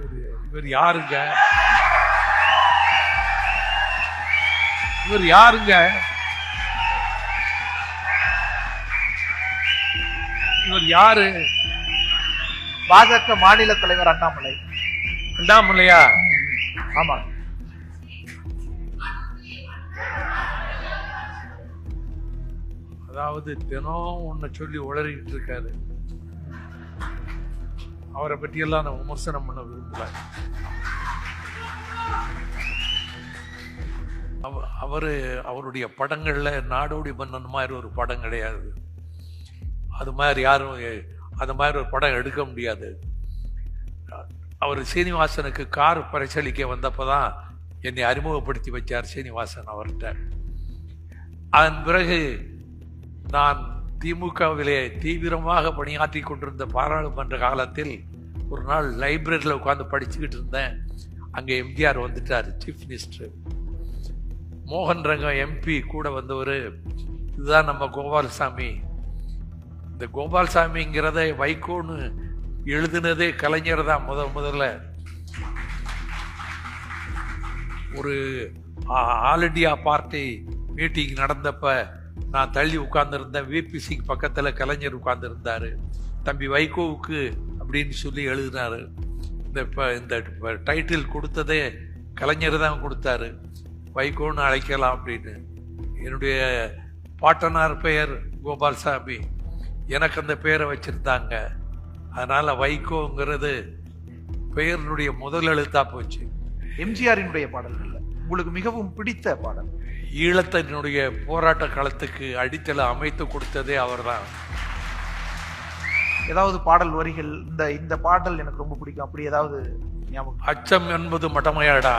இவரு- யாருங்க? இவர் யாருங்க? இவர் யாரு? பாஜக மாநில தலைவர் அண்ணாமலை. அண்ணாமலையா? ஆமா. அதாவது தினம் ஒன்ன சொல்லி உளறிட்டு இருக்காரு. அவரை பற்றியெல்லாம் நான் விமர்சனம் பண்ண விரும்பல. அவ- அவருடைய படங்களில் நாடோடி மன்னன் மாதிரி ஒரு படம் கிடையாது. அது மாதிரி யாரும் அது மாதிரி ஒரு படம் எடுக்க முடியாது. அவர் சீனிவாசனுக்கு கார் பரிசளிக்க வந்தப்பதான் என்னை அறிமுகப்படுத்தி வச்சார் சீனிவாசன் அவர்கிட்ட. அதன் பிறகு நான் திமுகவிலே தீவிரமாக பணியாற்றி கொண்டிருந்த பாராளுமன்ற காலத்தில் ஒரு நாள் லைப்ரரியில் உட்காந்து படிச்சுக்கிட்டு இருந்தேன். அங்கே எம்ஜிஆர் வந்துட்டார் சீஃப் மினிஸ்டர் மோகன் ரங்கம் எம்பி கூட வந்தவர். இதுதான் நம்ம கோபால்சாமி. இந்த கோபால்சாமிங்கிறத வைகோன்னு எழுதுனதே கலைஞர் தான் முத முதல்ல. ஒரு ஆல் இண்டியா பார்ட்டி மீட்டிங் நடந்தப்போ நான் தள்ளி உட்கார்ந்துருந்தேன். விபிசிக்கு பக்கத்தில் கலைஞர் உட்கார்ந்துருந்தார். தம்பி வைகோவுக்கு அப்படின்னு சொல்லி எழுதினார். இந்த இப்போ இந்த டைட்டில் கொடுத்ததே கலைஞர் தான் கொடுத்தாரு. வைகோன்னு அழைக்கலாம் அப்படின்னு. என்னுடைய பாட்டனார் பெயர் கோபால்சாமி. எனக்கு அந்த பெயரை வச்சுருந்தாங்க. அதனால் வைகோங்கிறது பெயரினுடைய முதல் எழுத்தாக போச்சு. எம்ஜிஆரினுடைய பாடல்கள்ல. உங்களுக்கு மிகவும் பிடித்த பாடல். ஈழத்தினுடைய போராட்ட களத்துக்கு அடித்தள அமைத்து கொடுத்ததே அவர்தான். ஏதாவது பாடல் வரிகள் இந்த இந்த பாடல் எனக்கு ரொம்ப பிடிக்கும். அப்படி ஏதாவது ஞாபகம் அச்சம் என்பது மடமையாடா?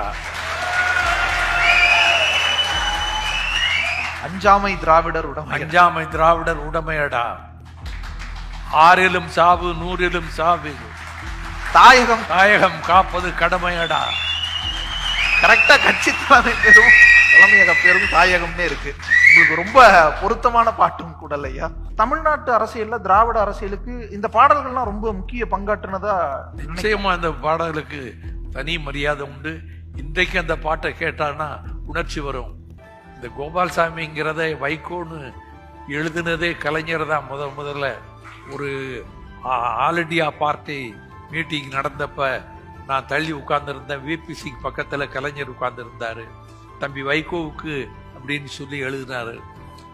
அஞ்சாமை திராவிடர் உடமை அஞ்சாமை திராவிடர் உடமையடா? ஆறிலும் சாவு நூறிலும் சாவு. தாயகம். தாயகம் காப்பது கடமையடா? கரெக்டாக கட்சி தலைமை பேரும் தலைமையக பேரும் தாயகம்னே இருக்கு. உங்களுக்கு ரொம்ப பொருத்தமான பாட்டும் கூட இல்லையா தமிழ்நாட்டு அரசியல்ல திராவிட அரசியலுக்கு இந்த பாடல்கள்லாம் ரொம்ப முக்கிய பங்காற்றுனதா நிச்சயமா இந்த பாடலுக்கு தனி மரியாதை உண்டு. இன்றைக்கு அந்த பாட்டை கேட்டான்னா உணர்ச்சி வரும். இந்த கோபால்சாமிங்கிறத வைகோன்னு எழுதுனதே கலைஞர் தான் முதல் முதல்ல. ஒரு ஆல் இண்டியா பார்ட்டி மீட்டிங் நடந்தப்ப நான் தள்ளி உட்கார்ந்துருந்தேன். விபி சிங் பக்கத்தில் கலைஞர் உட்கார்ந்துருந்தார். தம்பி வைகோவுக்கு அப்படின்னு சொல்லி எழுதினாரு.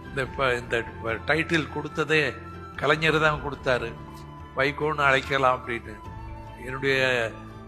இந்த இப்போ இந்த டைட்டில் கொடுத்ததே கலைஞர் தான் கொடுத்தாரு. வைகோன்னு அழைக்கலாம் அப்படின்னு. என்னுடைய